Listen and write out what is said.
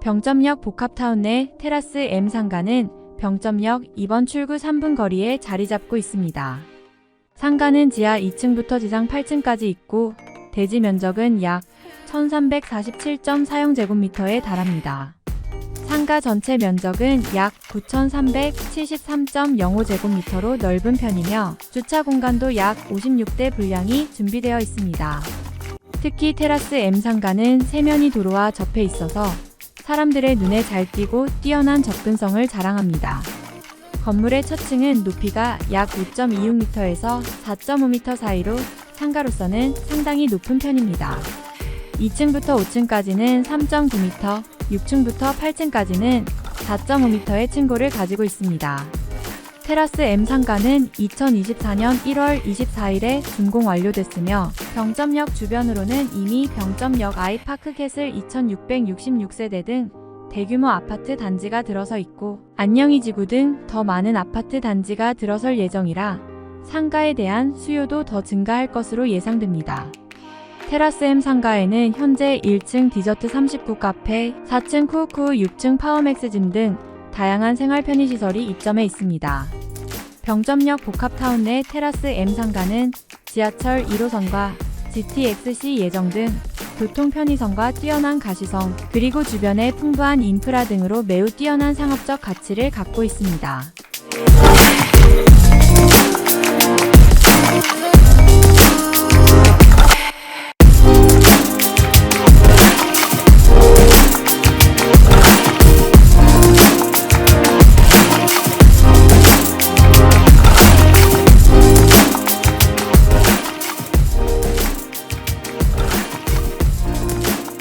병점역 복합타운 내 테라스 M 상가는 병점역 2번 출구 3분 거리에 자리 잡고 있습니다. 상가는 지하 2층부터 지상 8층까지 있고 대지 면적은 약 1347.4제곱미터에 달합니다. 상가 전체 면적은 약 9373.05제곱미터로 넓은 편이며 주차 공간도 약 56대 분량이 준비되어 있습니다. 특히 테라스 M 상가는 세면이 도로와 접해 있어서 사람들의 눈에 잘 띄고 뛰어난 접근성을 자랑합니다. 건물의 첫 층은 높이가 약 5.26m에서 4.5m 사이로 상가로서는 상당히 높은 편입니다. 2층부터 5층까지는 3.9m, 6층부터 8층까지는 4.5m의 층고를 가지고 있습니다. 테라스 M 상가는 2024년 1월 24일에 준공 완료됐으며 병점역 주변으로는 이미 병점역 아이파크 캐슬 2666세대 등 대규모 아파트 단지가 들어서 있고 안녕이 지구 등 더 많은 아파트 단지가 들어설 예정이라 상가에 대한 수요도 더 증가할 것으로 예상됩니다. 테라스 M 상가에는 현재 1층 디저트 39 카페, 4층 쿠우쿠, 6층 파워맥스 짐 등 다양한 생활 편의시설이 입점해 있습니다. 병점역 복합타운 내 테라스 M 상가는 지하철 1호선과 GTX-C 예정 등 교통 편의성과 뛰어난 가시성, 그리고 주변의 풍부한 인프라 등으로 매우 뛰어난 상업적 가치를 갖고 있습니다.